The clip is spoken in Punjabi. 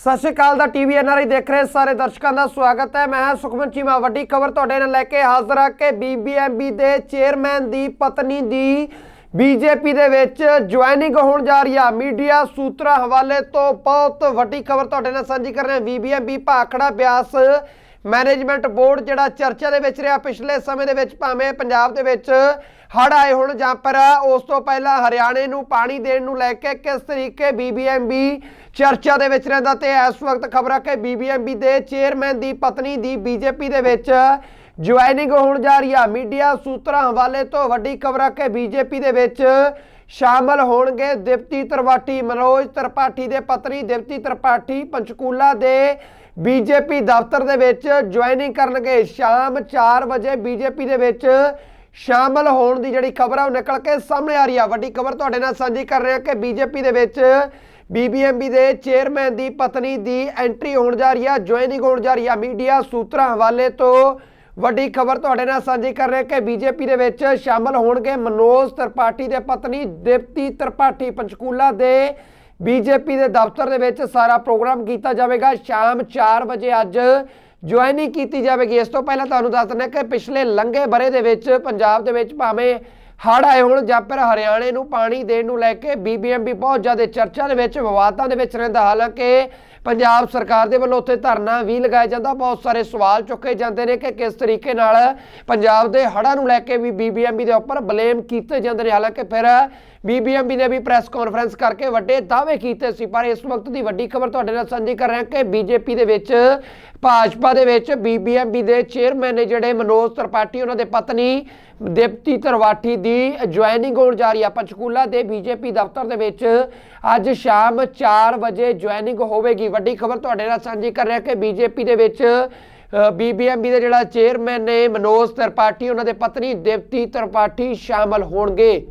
ਸਤਿ ਸ਼੍ਰੀ ਅਕਾਲ ਦਾ ਟੀਵੀ ਐਨਆਰਆਈ ਦੇਖ ਰਹੇ ਸਾਰੇ ਦਰਸ਼ਕਾਂ ਦਾ ਸਵਾਗਤ ਹੈ। ਮੈਂ ਸੁਖਮਨ ਚੀਮਾ। ਵੱਡੀ ਖਬਰ ਤੁਹਾਡੇ ਨਾਲ ਲੈ ਕੇ ਹਾਜ਼ਰ ਹਾਂ ਕਿ ਬੀਬੀਐਮਬੀ ਦੇ ਚੇਅਰਮੈਨ ਦੀ ਪਤਨੀ ਦੀ ਬੀਜੇਪੀ ਦੇ ਵਿੱਚ ਜੁਆਇਨਿੰਗ ਹੋਣ ਜਾ ਰਹੀ ਆ। ਮੀਡੀਆ ਸੂਤਰਾਂ ਹਵਾਲੇ ਤੋਂ ਬਹੁਤ ਵੱਡੀ ਖਬਰ ਤੁਹਾਡੇ ਨਾਲ ਸਾਂਝੀ ਕਰ ਰਹੇ। ਹਾਂ BBMB Bhakra Beas management board ਜਿਹੜਾ ਚਰਚਾ ਦੇ ਵਿੱਚ ਰਿਹਾ ਪਿਛਲੇ ਸਮੇਂ ਦੇ ਵਿੱਚ, ਭਾਵੇਂ ਪੰਜਾਬ ਦੇ ਵਿੱਚ ਹੜ੍ਹ ਆਏ ਹੁਣ ਜਾਂ ਪਰ ਉਸ ਤੋਂ ਪਹਿਲਾਂ ਹਰਿਆਣੇ ਨੂੰ ਪਾਣੀ ਦੇਣ ਨੂੰ ਲੈ ਕੇ ਕਿਸ ਤਰੀਕੇ ਬੀਬੀਐਮਬੀ ਚਰਚਾ ਦੇ ਵਿੱਚ ਰਹਿੰਦਾ ਤੇ ਇਸ ਵਕਤ ਖਬਰਾਂ ਕਿ ਬੀਬੀਐਮਬੀ ਦੇ ਚੇਅਰਮੈਨ ਦੀ ਪਤਨੀ ਦੀ ਬੀਜੇਪੀ ਦੇ ਵਿੱਚ ਜੁਆਇਨਿੰਗ ਹੋਣ ਜਾ ਰਹੀ ਆ। ਮੀਡੀਆ ਸੂਤਰਾਂ ਹਵਾਲੇ ਤੋਂ ਵੱਡੀ ਖਬਰਾਂ ਕਿ ਬੀਜੇਪੀ ਦੇ ਵਿੱਚ ਸ਼ਾਮਲ ਹੋਣਗੇ ਦਿਪਤੀ ਤ੍ਰਿਪਾਠੀ ਮਨੋਜ ਤ੍ਰਿਪਾਠੀ ਦੇ ਪਤਨੀ ਦਿਪਤੀ ਤ੍ਰਿਪਾਠੀ ਪੰਚਕੂਲਾ ਦੇ ਬੀਜੇਪੀ ਦਫ਼ਤਰ ਦੇ ਵਿੱਚ ਜੁਆਇਨਿੰਗ ਕਰਨਗੇ। ਸ਼ਾਮ 4 ਵਜੇ ਬੀਜੇਪੀ ਦੇ ਵਿੱਚ ਸ਼ਾਮਲ ਹੋਣ ਦੀ ਜਿਹੜੀ ਖਬਰ ਆ, ਉਹ ਨਿਕਲ ਕੇ ਸਾਹਮਣੇ ਆ ਰਹੀ ਆ। ਵੱਡੀ ਖਬਰ ਤੁਹਾਡੇ ਨਾਲ ਸਾਂਝੀ ਕਰ ਰਹੇ ਹਾਂ ਕਿ ਬੀਜੇਪੀ ਦੇ ਵਿੱਚ ਬੀਬੀਐਮਬੀ ਦੇ ਚੇਅਰਮੈਨ ਦੀ ਪਤਨੀ ਦੀ ਐਂਟਰੀ ਹੋਣ ਜਾ ਰਹੀ ਆ ਜੁਆਇਨਿੰਗ ਹੋਣ ਜਾ ਰਹੀ ਆ। ਮੀਡੀਆ ਸੂਤਰਾਂ ਹਵਾਲੇ ਤੋਂ ਵੱਡੀ ਖਬਰ ਤੁਹਾਡੇ ਨਾਲ ਸਾਂਝੀ ਕਰ ਰਹੇ ਕਿ ਬੀਜੇਪੀ ਦੇ ਵਿੱਚ ਸ਼ਾਮਲ ਹੋਣਗੇ ਮਨੋਜ ਤ੍ਰਿਪਾਠੀ ਦੇ ਪਤਨੀ ਦਿਪਤੀ ਤ੍ਰਿਪਾਠੀ ਪੰਚਕੂਲਾ ਦੇ ਬੀਜੇਪੀ ਦੇ ਦਫ਼ਤਰ ਦੇ ਵਿੱਚ ਸਾਰਾ ਪ੍ਰੋਗਰਾਮ ਕੀਤਾ ਜਾਵੇਗਾ। ਸ਼ਾਮ 4 ਵਜੇ ਅੱਜ ਜੁਆਇਨਿੰਗ ਕੀਤੀ ਜਾਵੇਗੀ। ਇਸ ਤੋਂ ਪਹਿਲਾਂ ਤੁਹਾਨੂੰ ਦੱਸ ਦਿੰਦੇ ਕਿ ਪਿਛਲੇ ਲੰਘੇ ਬਰੇ ਦੇ ਵਿੱਚ ਪੰਜਾਬ ਦੇ ਵਿੱਚ ਭਾਵੇਂ ਹੜ੍ਹ ਆਏ ਹੁਣ, ਜਾਂ ਫਿਰ ਹਰਿਆਣੇ ਨੂੰ ਪਾਣੀ ਦੇਣ ਨੂੰ ਲੈ ਕੇ ਬੀਬੀਐਮਬੀ ਬਹੁਤ ਜ਼ਿਆਦਾ ਚਰਚਾ ਦੇ ਵਿੱਚ, ਵਿਵਾਦਾਂ ਦੇ ਵਿੱਚ ਰਹਿੰਦਾ। ਹਾਲਾਂਕਿ ਪੰਜਾਬ ਸਰਕਾਰ ਦੇ ਵੱਲੋਂ ਉੱਥੇ ਧਰਨਾ ਵੀ ਲਗਾਇਆ ਜਾਂਦਾ। ਬਹੁਤ ਸਾਰੇ ਸਵਾਲ ਚੁੱਕੇ ਜਾਂਦੇ ਨੇ ਕਿ ਕਿਸ ਤਰੀਕੇ ਨਾਲ ਪੰਜਾਬ ਦੇ ਹੜ੍ਹਾਂ ਨੂੰ ਲੈ ਕੇ ਵੀ ਬੀਬੀਐਮਬੀ ਦੇ ਉੱਪਰ ਬਲੇਮ ਕੀਤੇ ਜਾਂਦੇ ਨੇ। ਹਾਲਾਂਕਿ ਫਿਰ ਬੀਬੀਐਮਬੀ ਨੇ ਵੀ ਪ੍ਰੈਸ ਕਾਨਫਰੰਸ ਕਰਕੇ ਵੱਡੇ ਦਾਅਵੇ ਕੀਤੇ ਸੀ, ਪਰ ਇਸ ਵਕਤ ਦੀ ਵੱਡੀ ਖਬਰ ਤੁਹਾਡੇ ਨਾਲ ਸਾਂਝੀ ਕਰ ਰਹੇ ਹਾਂ ਕਿ ਬੀਜੇਪੀ ਦੇ ਵਿੱਚ, ਭਾਜਪਾ ਦੇ ਵਿੱਚ ਬੀਬੀਐਮਬੀ ਦੇ ਚੇਅਰਮੈਨ ਨੇ ਜਿਹੜੇ ਮਨੋਜ ਤ੍ਰਿਪਾਠੀ, ਉਹਨਾਂ ਦੇ ਪਤਨੀ ਦਿਪਤੀ ਤਰਵਾਠੀ ਦੀ ਜੁਆਇਨਿੰਗ ਹੋਣ ਜਾ ਰਹੀ। ਆ ਪੰਚਕੂਲਾ ਦੇ ਬੀਜੇਪੀ ਦਫ਼ਤਰ ਦੇ ਵਿੱਚ ਅੱਜ ਸ਼ਾਮ 4 ਵਜੇ ਜੁਆਇਨਿੰਗ ਹੋਵੇਗੀ। ਵੱਡੀ ਖਬਰ ਤੁਹਾਡੇ ਨਾਲ ਸਾਂਝੀ ਕਰ ਰਿਹਾ ਕਿ ਬੀਜੇਪੀ ਦੇ ਵਿੱਚ ਬੀਬੀਐਮਬੀ ਦੇ ਜਿਹੜਾ ਚੇਅਰਮੈਨ ਨੇ ਮਨੋਜ ਤ੍ਰਿਪਾਠੀ, ਉਹਨਾਂ ਦੇ ਪਤਨੀ ਦੇਵਤੀ ਤ੍ਰਿਪਾਠੀ ਸ਼ਾਮਲ ਹੋਣਗੇ।